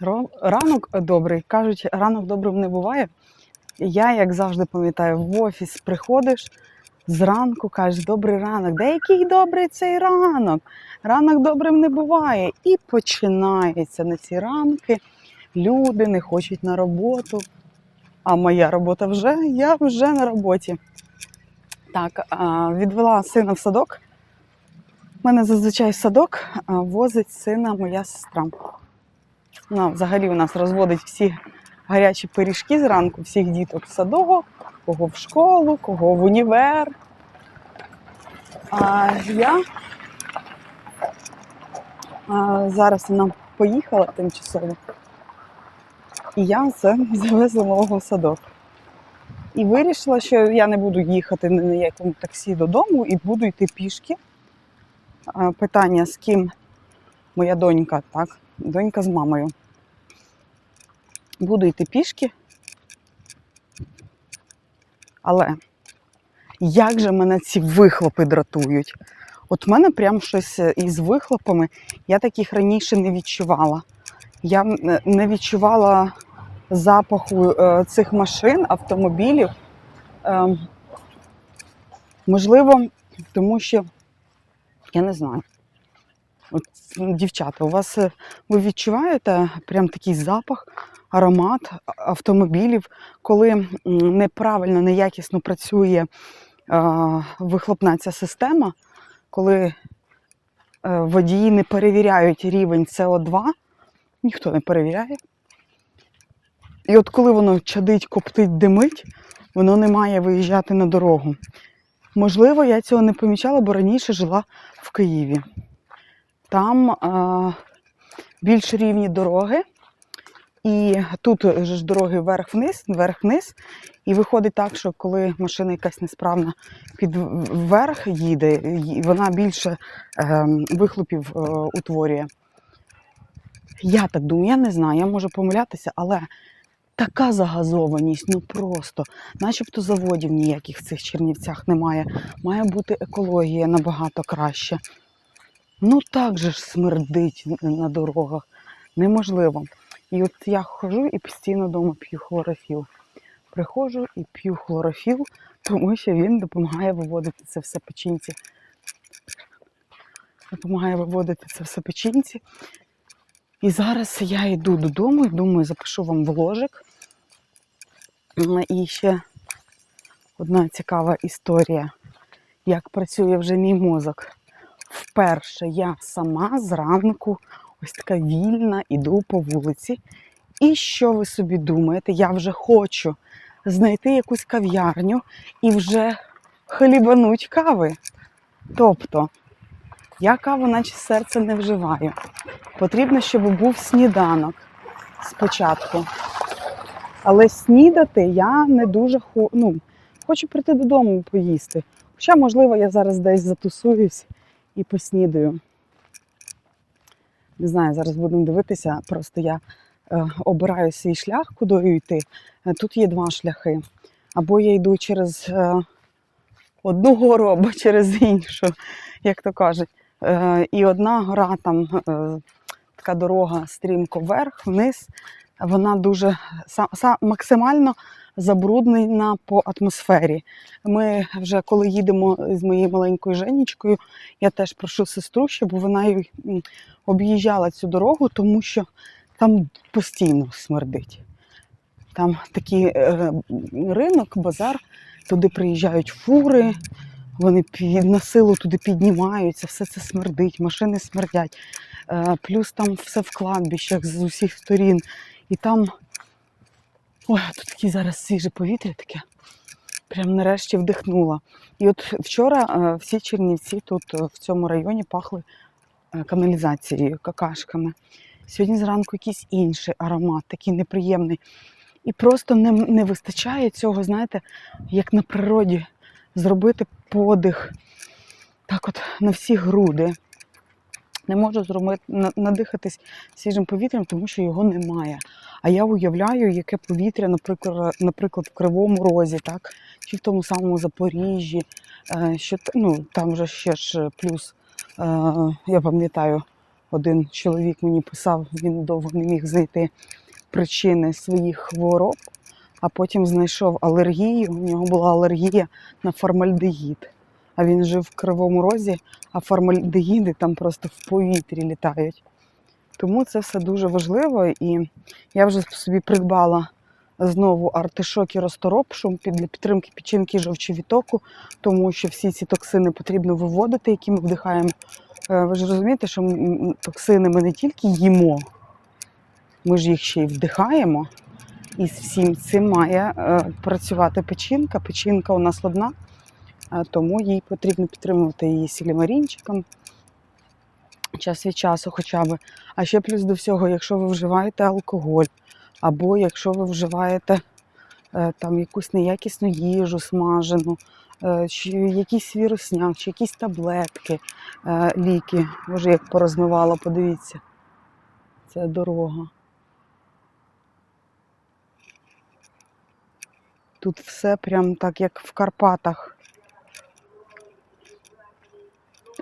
Ранок добрий. Кажуть, ранок добрим не буває. Я, як завжди пам'ятаю, в офіс приходиш зранку, кажеш, добрий ранок. Де який добрий цей ранок? Ранок добрим не буває. І починається на ці ранки. Люди не хочуть на роботу. А моя робота вже, я вже на роботі. Так, відвела сина в садок. У мене зазвичай садок возить сина моя сестра. Вона взагалі у нас розводить всі гарячі пиріжки зранку, всіх діток в садок, кого в школу, кого в універ. А я а, зараз вона поїхала тимчасово. І я це завезла малого в садок. І вирішила, що я не буду їхати на якому таксі додому і буду йти пішки. Питання, з ким моя донька, так, донька з мамою. Буду йти пішки. Але як же мене ці вихлопи дратують? От в мене прям щось із вихлопами, я таких раніше не відчувала. Я не відчувала запаху е, цих машин, автомобілів. Е, можливо, тому що я не знаю. От, дівчата, у вас е, ви відчуваєте прям такий запах, аромат автомобілів, коли неправильно, неякісно працює е, вихлопна ця система, коли е, водії не перевіряють рівень СО2, ніхто не перевіряє. І от коли воно чадить, коптить, димить, воно не має виїжджати на дорогу. Можливо, я цього не помічала, бо раніше жила в Києві. Там а, більш рівні дороги, і тут ж дороги вверх-вниз, вверх-вниз. І виходить так, що коли машина якась несправна під вверх їде, вона більше е, вихлопів е, утворює. Я так думаю, я не знаю, я можу помилятися, але така загазованість, ну просто, начебто заводів ніяких в цих Чернівцях немає. Має бути екологія набагато краще. Ну так же ж смердить на дорогах. Неможливо. І от я ходжу і постійно вдома п'ю хлорофіл. Приходжу і п'ю хлорофіл, тому що він допомагає виводити це все печінці. Допомагає виводити це все печінці. І зараз я йду додому і думаю, запишу вам вложик. І ще одна цікава історія, як працює вже мій мозок. Вперше я сама зранку ось така вільна, іду по вулиці. І що ви собі думаєте? Я вже хочу знайти якусь кав'ярню і вже хлібануть кави. Тобто, я каву, наче серце не вживаю. Потрібно, щоб був сніданок спочатку. Але снідати я не дуже ну, хочу прийти додому поїсти. Хоча, можливо, я зараз десь затусуюсь і поснідаю. Не знаю, зараз будемо дивитися. Просто я е, обираю свій шлях, куди йти. Е, Тут є два шляхи. Або я йду через е, одну гору, або через іншу, як то кажуть. І одна гора там, така дорога стрімко вверх, вниз. Вона дуже максимально забруднена по атмосфері. Ми вже коли їдемо з моєю маленькою Женічкою, я теж прошу сестру, щоб вона об'їжджала цю дорогу, тому що там постійно смердить. Там такий е, ринок, базар, туди приїжджають фури, вони на силу туди піднімаються, все це смердить, машини смердять. Е, плюс там все в кладбищах з усіх сторін. І там. Ой, тут таке зараз свіже повітря таке. Прям нарешті вдихнула. І от вчора е, всі чернівці тут е, в цьому районі пахли е, каналізацією, какашками. Сьогодні зранку якийсь інший аромат, такий неприємний. І просто не, не вистачає цього, знаєте, як на природі, зробити подих так от на всі груди. Не можу зробити, надихатись свіжим повітрям, тому що його немає. А я уявляю, яке повітря, наприклад, наприклад, в Кривому Розі, так? чи в тому самому Запоріжжі, е, що ну, там вже ще ж плюс, е, я пам'ятаю, один чоловік мені писав, він довго не міг знайти причини своїх хвороб, а потім знайшов алергію. У нього була алергія на формальдегід. А він жив в Кривому Розі, а формальдегіди там просто в повітрі літають. Тому це все дуже важливо. І я вже собі придбала знову артишок і розторопшу для підтримки печінки жовчовітоку, тому що всі ці токсини потрібно виводити, які ми вдихаємо. Е, Ви ж розумієте, що токсини ми не тільки їмо, ми ж їх ще й вдихаємо. І з всім цим має е, працювати печінка. Печінка у нас одна, е, тому їй потрібно підтримувати її сілімарінчиком час від часу хоча б. А ще плюс до всього, якщо ви вживаєте алкоголь, або якщо ви вживаєте е, там якусь неякісну їжу смажену, е, чи якийсь вірусняк, чи якісь таблетки, е, ліки. Боже, як порозмивала, подивіться. Це дорога. Тут все прям так, як в Карпатах.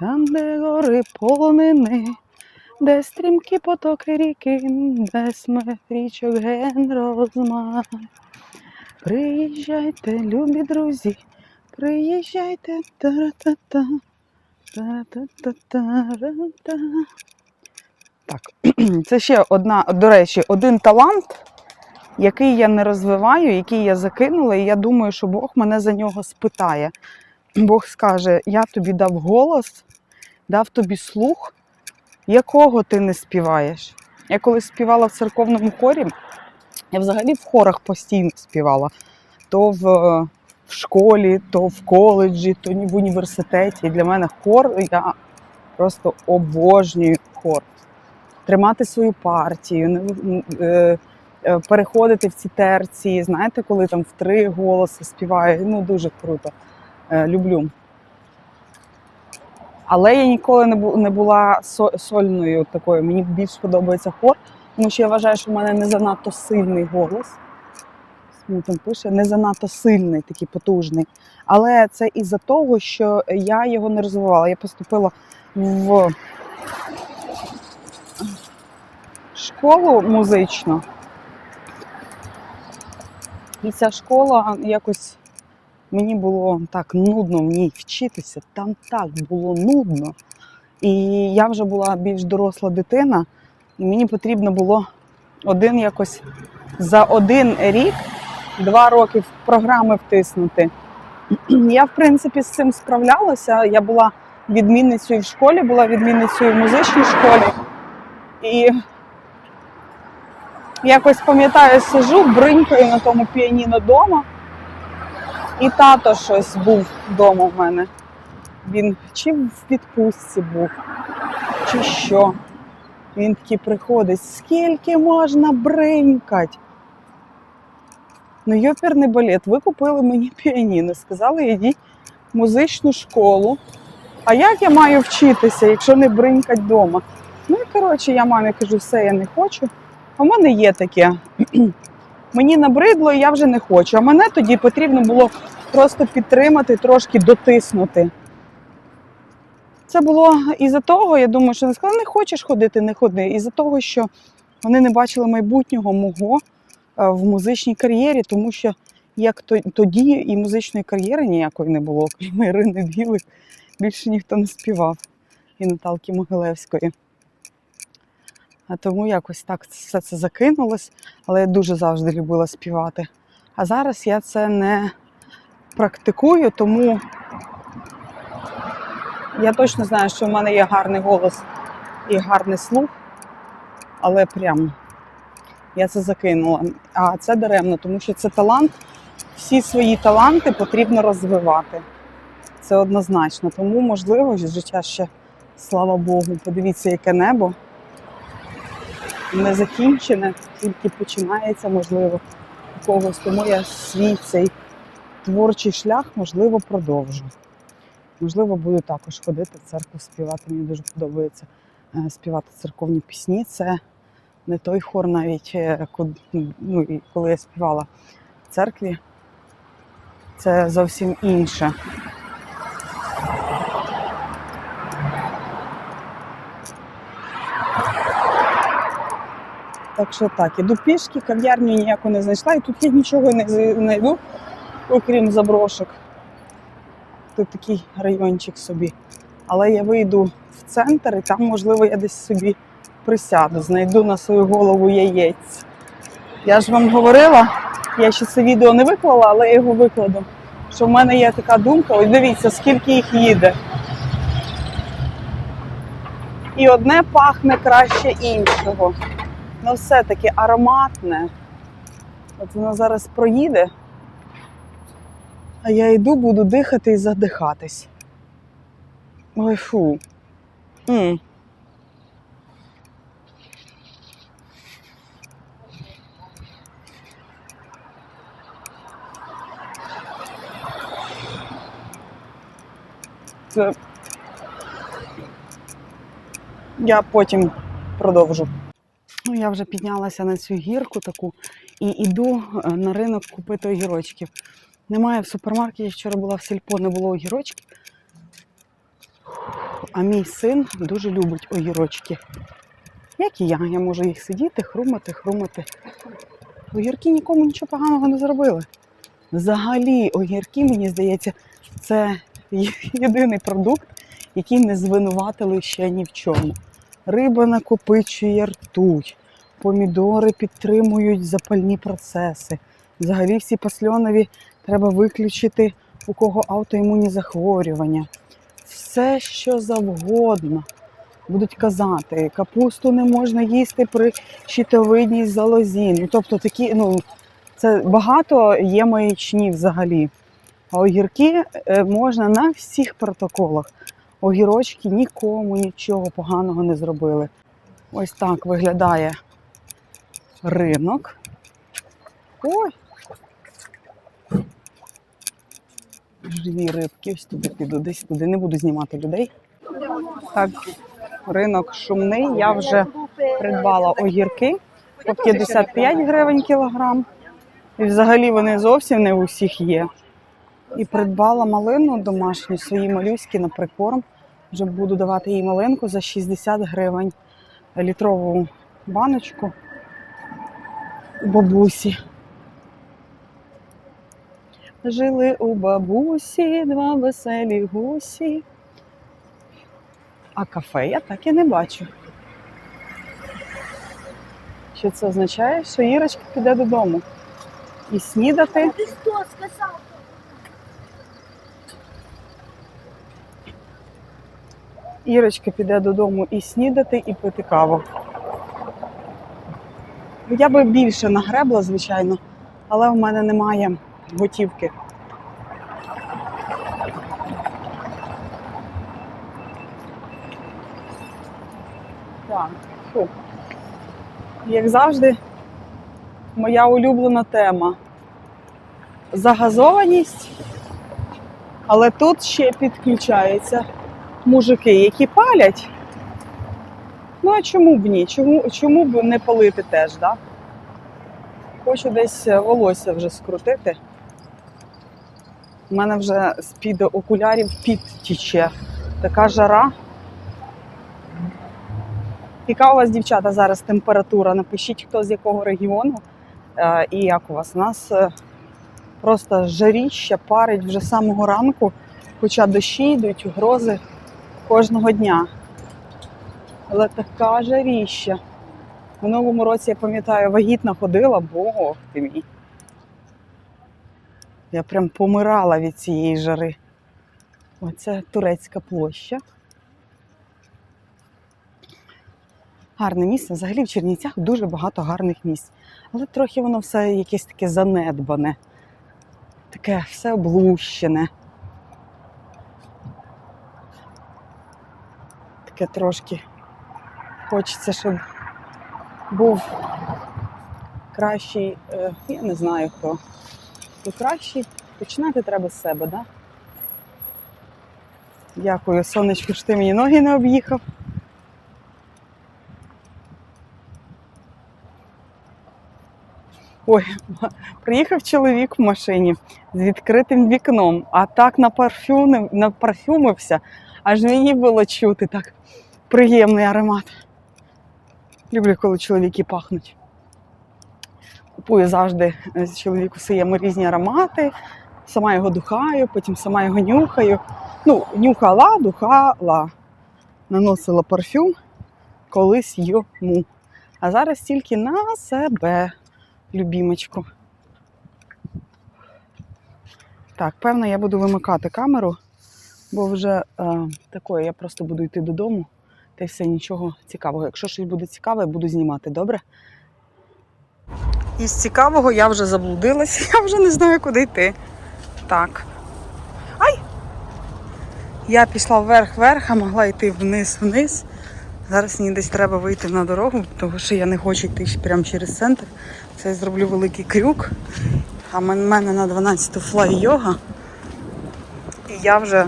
Там, де гори полонини, де стрімкі потоки ріки, де смерть річок ген розмах. Приїжджайте, любі друзі, приїжджайте. Та-ра-та-та, та-ра-та-та-та-ра-та. Так, це ще одна, до речі, один талант, який я не розвиваю, який я закинула, і я думаю, що Бог мене за нього спитає. Бог скаже: Я тобі дав голос, дав тобі слух, якого ти не співаєш. Я коли співала в церковному хорі, я взагалі в хорах постійно співала. То в, в школі, то в коледжі, то в університеті. І для мене хор, я просто обожнюю хор. Тримати свою партію, е, е, переходити в ці терції. Знаєте, коли там в три голоси співаю, ну дуже круто. Е, Люблю. Але я ніколи не була сольною такою. Мені більш подобається хор, тому що я вважаю, що в мене не занадто сильний голос. Мені там пише, не занадто сильний, такий потужний. Але це із-за того, що я його не розвивала. Я поступила в школу музичну. І ця школа якось мені було так нудно в ній вчитися. Там так було нудно. І я вже була більш доросла дитина, і мені потрібно було один якось за один рік, два роки в програми втиснути. Я, в принципі, з цим справлялася. Я була відмінницею в школі, була відмінницею в музичній школі. І якось пам'ятаю, сижу, бринькаю на тому піаніно вдома. І тато щось був вдома в мене. Він чи в відпустці був, чи що. Він такий приходить, скільки можна бринькать? Ну, йоперний балет, ви купили мені піаніно, сказали, йдіть в музичну школу. А як я маю вчитися, якщо не бринькать вдома? Ну і коротше, я мамі кажу, все, я не хочу. В мене є таке. Мені набридло, і я вже не хочу. А мене тоді потрібно було просто підтримати, трошки дотиснути. Це було із-за того, я думаю, що не сказали, не хочеш ходити, не ходи. Із-за того, що вони не бачили майбутнього мого е, в музичній кар'єрі, тому що як тоді і музичної кар'єри ніякої не було, крім Ірини Білик, більше ніхто не співав і Наталки Могилевської. А тому якось так все це закинулось, але я дуже завжди любила співати. А зараз я це не практикую, тому я точно знаю, що в мене є гарний голос і гарний слух, але прям я це закинула. А це даремно, тому що це талант. Всі свої таланти потрібно розвивати. Це однозначно. Тому, можливо, життя ще, слава Богу, подивіться, яке небо не закінчене, тільки починається, можливо, у когось. Тому я свій цей творчий шлях, можливо, продовжу. Можливо, буду також ходити в церкву співати. Мені дуже подобається е, співати церковні пісні. Це не той хор, навіть е, ну, коли я співала в церкві. Це зовсім інше. Так що так, іду пішки, кав'ярню ніяку не знайшла, і тут я нічого не знайду, окрім заброшок. Тут такий райончик собі. Але я вийду в центр і там, можливо, я десь собі присяду, знайду на свою голову яєць. Я ж вам говорила, я ще це відео не виклала, але я його викладу. Що в мене є така думка, ось дивіться, скільки їх їде. І одне пахне краще іншого. Ну, все-таки ароматне. От воно зараз проїде, а я йду, буду дихати і задихатись. Ой, фу. м Це... Я потім продовжу. Я вже піднялася на цю гірку таку і йду е, на ринок купити огірочків. Немає в супермаркеті, вчора була в сільпо, не було огірочків. А мій син дуже любить огірочки. Як і я, я можу їх сидіти, хрумати, хрумати. Огірки нікому нічого поганого не зробили. Взагалі, огірки, мені здається, це єдиний продукт, який не звинуватили ще ні в чому. Риба накопичує ртуть, помідори підтримують запальні процеси. Взагалі всі пасльонові треба виключити, у кого аутоімунні захворювання. Все, що завгодно. Будуть казати, капусту не можна їсти при щитовидній залозі. Ну, тобто такі, ну, це багато є маячні взагалі. А огірки е, можна на всіх протоколах. Огірочки нікому нічого поганого не зробили. Ось так виглядає ринок. Ой. Живі рибки, ось туди піду, десь туди. Не буду знімати людей. Так, ринок шумний. Я вже придбала огірки по 55 гривень кілограм. І взагалі вони зовсім не у всіх є. І придбала малину домашню, свої малюськи на прикорм. Вже буду давати їй малинку за 60 гривень літрову баночку у бабусі. Жили у бабусі два веселі гусі. А кафе я так і не бачу. Що це означає? Що Ірочка піде додому. І снідати. Ты что сказал? Ірочка піде додому і снідати, і пити каву. Я би більше нагребла, звичайно, але в мене немає готівки. Так, фу. Як завжди, моя улюблена тема. Загазованість, але тут ще підключається мужики, які палять. Ну а чому б ні? Чому, чому б не палити теж, да? Хочу десь волосся вже скрутити. У мене вже з-під окулярів під тіче. Така жара. Яка у вас, дівчата, зараз температура? Напишіть, хто з якого регіону е, і як у вас. У нас е, просто жаріща парить вже самого ранку, хоча дощі йдуть, грози кожного дня. Але така жаріща. У новому році, я пам'ятаю, вагітна ходила, бог ти мій. Я прям помирала від цієї жари. Оце турецька площа. Гарне місце. Взагалі в Чернівцях дуже багато гарних місць. Але трохи воно все якесь таке занедбане, таке все облущене. Таке трошки хочеться, щоб був кращий, е, я не знаю хто. Хто кращий. Починати треба з себе, да? Дякую, сонечко, що ти мені ноги не об'їхав. Ой, приїхав чоловік в машині з відкритим вікном, а так напарфюмив, напарфюмився, аж мені було чути так приємний аромат. Люблю, коли чоловіки пахнуть. купую завжди е, чоловіку своєму різні аромати, сама його духаю, потім сама його нюхаю. Ну, нюхала, духала, наносила парфюм колись йому. А зараз тільки на себе, любімочку. Так, певно, я буду вимикати камеру, бо вже е, такое, я просто буду йти додому. Та й все нічого цікавого. Якщо щось буде цікаве, я буду знімати, добре? Із цікавого я вже заблудилась, я вже не знаю, куди йти. Так. Ай! Я пішла вверх-вверх, а могла йти вниз-вниз. Зараз мені десь треба вийти на дорогу, тому що я не хочу йти прямо через центр. Це я зроблю великий крюк. А в мене на 12 флай йога. І я вже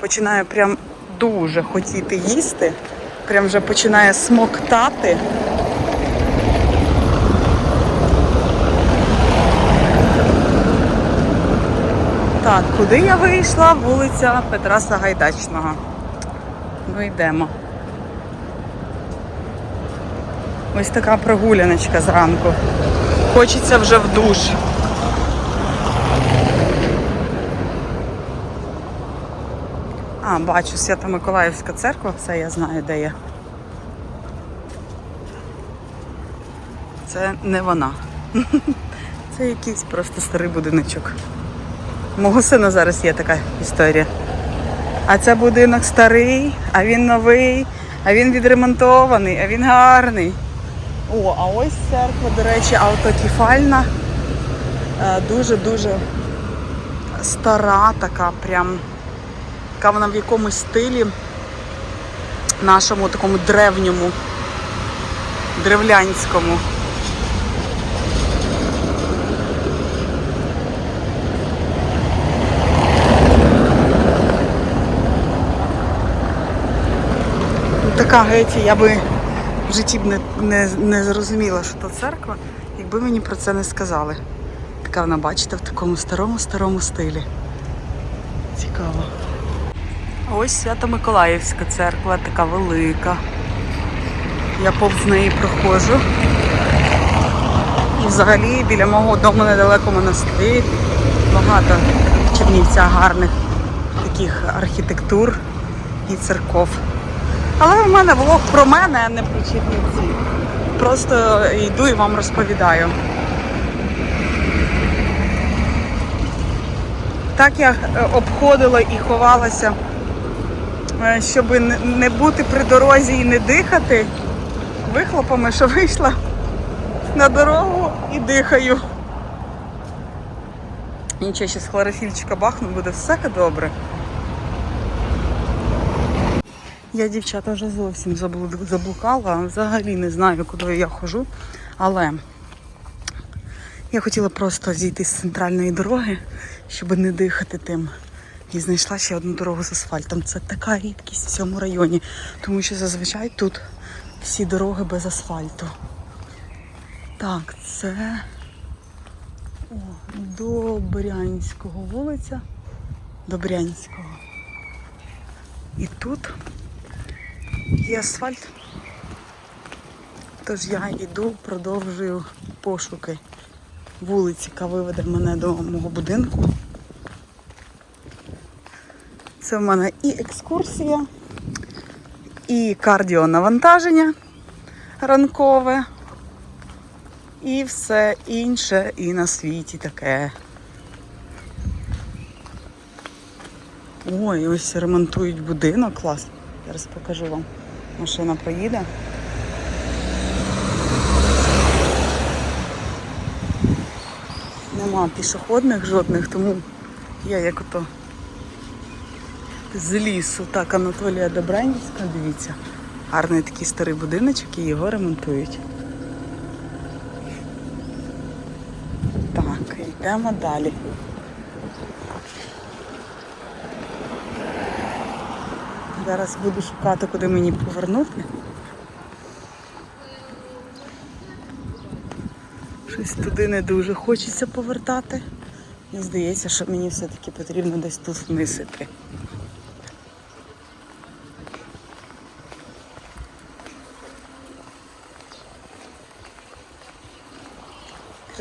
починаю прям дуже хотіти їсти. Прям вже починає смоктати. Так, куди я вийшла? Вулиця Петра Сагайдачного. Ну йдемо. Ось така прогуляночка зранку. Хочеться вже в душ. Бачу, Свято-Миколаївська церква, все я знаю, де є. Це не вона. Це якийсь просто старий будиночок. Мого сина зараз є така історія. А це будинок старий, а він новий, а він відремонтований, а він гарний. О, а ось церква, до речі, автокефальна. Е, Дуже-дуже стара, така прям. Така вона в якомусь стилі нашому такому древньому, древлянському. Ну, Така геть, я би в житті б не, не, не зрозуміла, що то церква, якби мені про це не сказали. Така вона, бачите, в такому старому-старому стилі. Цікаво. Ось Свято-Миколаївська церква, така велика. Я повз неї проходжу. І взагалі біля мого дому недалеко монастир. Багато в Чернівцях гарних таких архітектур і церков. Але в мене влог про мене, а не про Чернівці. Просто йду і вам розповідаю. Так я е, обходила і ховалася, щоб не- бути при дорозі і не дихати вихлопами, що вийшла на дорогу і дихаю. Нічого, ще з хлорофільчика бахну, буде все добре. Я, дівчата, вже зовсім заблукала, взагалі не знаю, куди я ходжу. Але я хотіла просто зійти з центральної дороги, щоб не дихати тим. І знайшла ще одну дорогу з асфальтом. Це така рідкість в цьому районі, тому що зазвичай тут всі дороги без асфальту. Так, це О, Добрянського вулиця. Добрянського. І тут є асфальт. Тож я йду, продовжую пошуки вулиці, яка виведе мене до мого будинку. Це в мене і екскурсія, і кардіонавантаження ранкове, і все інше і на світі таке. Ой, ось ремонтують будинок, клас. Зараз покажу вам. Машина проїде. Нема пішохідних жодних, тому я як ото з лісу. Так, Анатолія Добранівська, дивіться. Гарний такий старий будиночок і його ремонтують. Так, йдемо далі. Зараз буду шукати, куди мені повернути. Щось туди не дуже хочеться повертати. І здається, що мені все-таки потрібно десь тут вниз.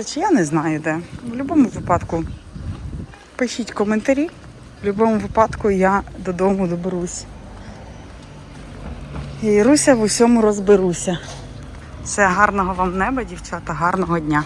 Короче, я не знаю де. В будь-якому випадку пишіть коментарі. В будь-якому випадку я додому доберусь. І Руся в усьому розберуся. Все, гарного вам неба, дівчата, гарного дня.